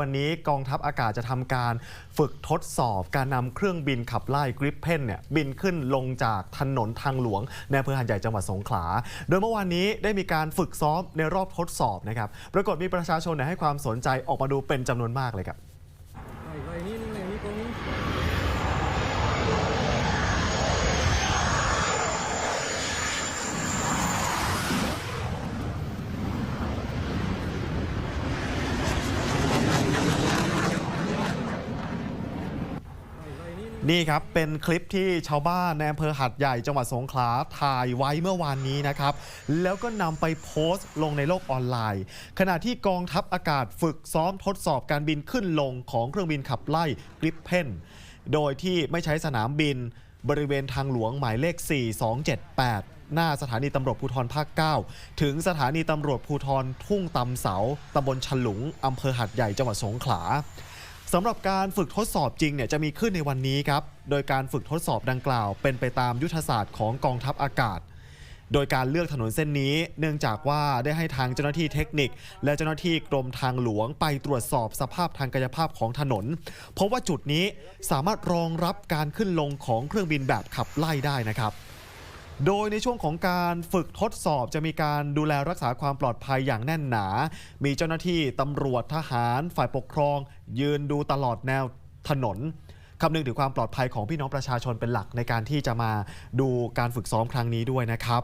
วันนี้กองทัพอากาศจะทำการฝึกทดสอบการนำเครื่องบินขับไล่กริปเพนเนี่ยบินขึ้นลงจากถนนทางหลวงในอำเภอหาดใหญ่จังหวัดสงขลา โดยเมื่อวานนี้ได้มีการฝึกซ้อมในรอบทดสอบนะครับ ปรากฏมีประชาชนให้ความสนใจออกมาดูเป็นจำนวนมากเลยครับ ไปไปนี่นึงเลยนี่ตรงนี้ นี่ครับ เป็นคลิปที่ชาวบ้านในอำเภอหัดใหญ่จังหวัดสงขลาถ่ายไว้เมื่อวานนี้นะครับ แล้วก็นำไปโพสต์ลงในโลกออนไลน์ ขณะที่กองทัพอากาศฝึกซ้อมทดสอบการบินขึ้นลงของเครื่องบินขับไล่กริปเพนโดยที่ไม่ใช้สนามบินบริเวณทางหลวงหมายเลข 4278หน้าสถานีตำรวจภูธรภาค 9 ถึงสถานีตำรวจภูธรทุ่งตำเสาตำบลฉลุงอำเภอหัดใหญ่จังหวัดสงขลา สำหรับการฝึกทดสอบจริงเนี่ยจะมีขึ้นในวันนี้ครับ โดยการฝึกทดสอบดังกล่าว เป็นไปตามยุทธศาสตร์ของกองทัพอากาศ โดยการเลือกถนนเส้นนี้ เนื่องจากว่าได้ให้ทางเจ้าหน้าที่เทคนิค และเจ้าหน้าที่กรมทางหลวงไปตรวจสอบสภาพทางกายภาพของถนน เพราะว่าจุดนี้สามารถรองรับการขึ้นลงของเครื่องบินแบบขับไล่ได้นะครับ โดยในช่วงของการฝึกทดสอบจะมีการดูแลรักษาความปลอดภัยอย่างแน่นหนา มีเจ้าหน้าที่ตำรวจทหารฝ่ายปกครอง ยืนดูตลอดแนวถนนคำนึงถึงความปลอดภัยของพี่น้องประชาชนเป็นหลักในการที่จะมาดูการฝึกซ้อมครั้งนี้ด้วยนะครับ